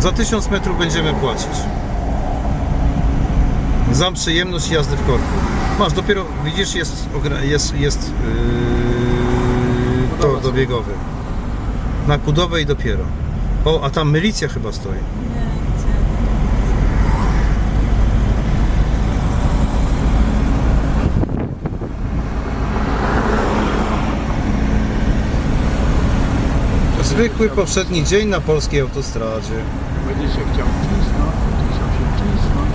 Za 1000 metrów będziemy płacić. Za przyjemność jazdy w korku. Masz dopiero, widzisz, jest, jest, jest yy, tor dobiegowy. Na Kudowej dopiero. O, a tam milicja chyba stoi. Nie, gdzie? Zwykły, powszedni dzień na polskiej autostradzie. Będzie się chciał wcisnąć, będzie chciał się wcisnąć.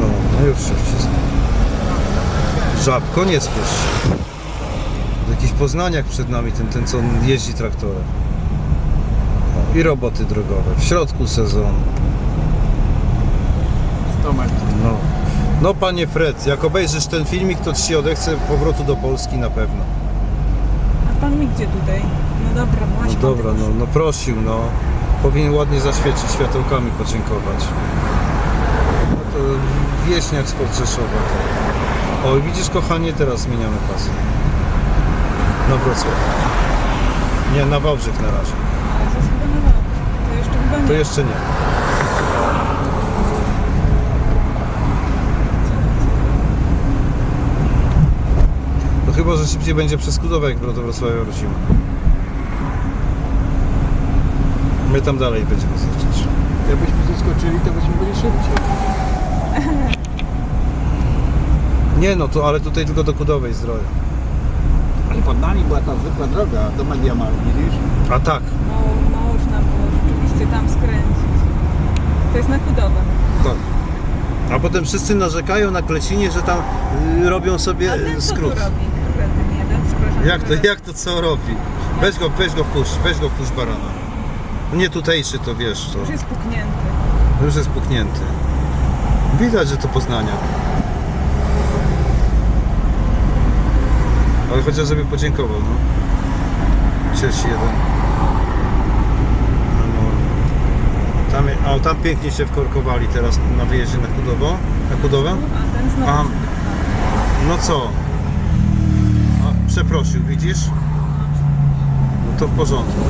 No, no już się wcisnął. Żabko, nie spiesz się. Jakiś poznaniak przed nami, ten, ten co jeździ traktorem. O, I roboty drogowe. W środku sezonu. 100 metrów. No. no panie Fred, jak obejrzysz ten filmik, to ci się odechce powrotu do Polski na pewno. Pan mi gdzie tutaj? No dobra, No właśnie. dobra, no, no prosił, no. Powinien ładnie zaświecić światełkami, podziękować. No to wieśniak z Rzeszowa. To. O, i widzisz kochanie, teraz zmieniamy pasy. Na Wrocław. Nie, na Wałbrzych na razie. To chyba jeszcze chyba nie. To jeszcze nie. No chyba, że szybciej będzie przez Kudowa, jak do Wrocławia wrócimy. My tam dalej będziemy zjeżdżać. Jakbyśmy zeskoczyli, to byśmy byli szybciej. Nie no, to, ale tutaj tylko do Kudowej zdrowie. Ale pod nami była ta zwykła droga do Mediamaru, widzisz? A tak, Mało, mało można było rzeczywiście tam skręcić. To jest na Kudowa. tak. A potem wszyscy narzekają na Klecinie, że tam y, robią sobie A ten y, co tu skrót. robi? Jak to, jak to co robi? Weź go, weź go wpuść, weź go wpuść barana. Nie tutejszy to wiesz, to Już jest puknięty. już jest puchnięty. Widać, że to Poznania. Ale chociaż żeby podziękował, no. Cześć jeden. No, Tam, a tam pięknie się wkorkowali teraz na wyjeździe na Kudowo. Na Kudowę? A ten znowu. A. No co? Przeprosił, widzisz? No to w porządku.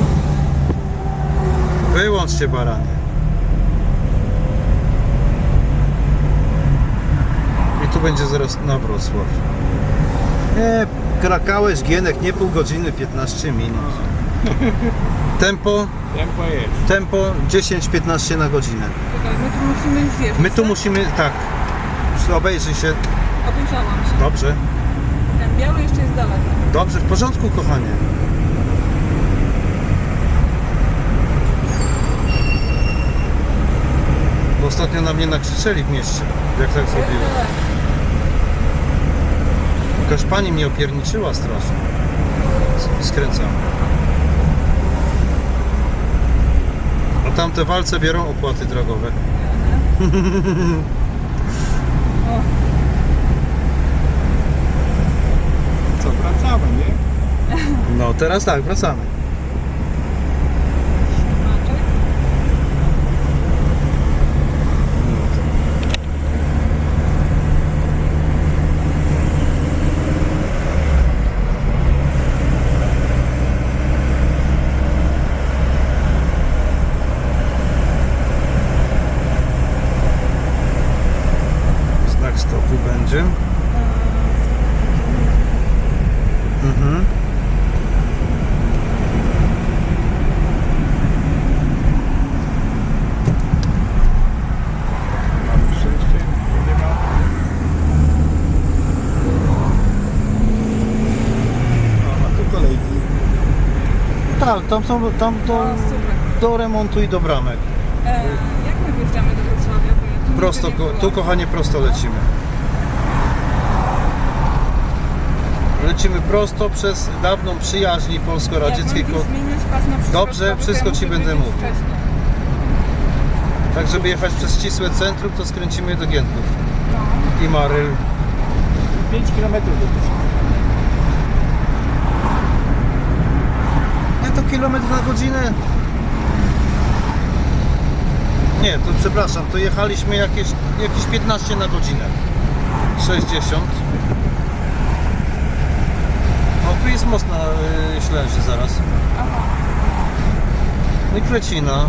Wyłącz się baranie. I tu będzie zaraz na Wrocław. Nie, krakałeś Gienek, nie pół godziny, 15 minut. Tempo, Tempo jest. tempo 10-15 na godzinę. Czekaj, my tu musimy zjeżdżać. My tu tak? musimy, tak, obejrzyj się. Obejrzałam się. Dobrze, biały jeszcze jest daleko. dobrze, w porządku kochanie. Bo ostatnio na mnie nakrzyczeli w mieście, jak tak zrobiłem. Jakaś pani mnie opierniczyła strasznie. Skręcam. A tamte walce biorą opłaty drogowe. O, Co, wracamy, nie? No teraz tak, wracamy. Znak stopu będzie. Mhm. Mamy szczęście, nie ma. O, a tu kolejki. Tak, tam są tam do, O, super. do remontu i do bramek. E, jak my wjeżdżamy do Wrocławia? Bo ja tu Prosto, nie ko- byłam. tu kochanie prosto lecimy. Lecimy prosto przez dawną przyjaźń polsko-radzieckiej. Jak mam ko- zmieniać pas na przyszłość, Dobrze, to wszystko ci muszę będę wiedzieć mówił. wcześniej. Tak, żeby jechać przez ścisłe centrum, to skręcimy do Giętków No. i Maryl. 5 km do Tyska. Nie, to kilometr na godzinę. Nie, to przepraszam, to jechaliśmy jakieś, jakieś 15 na godzinę. 60. O, tu jest most na y, Ślęży zaraz. No i przecina.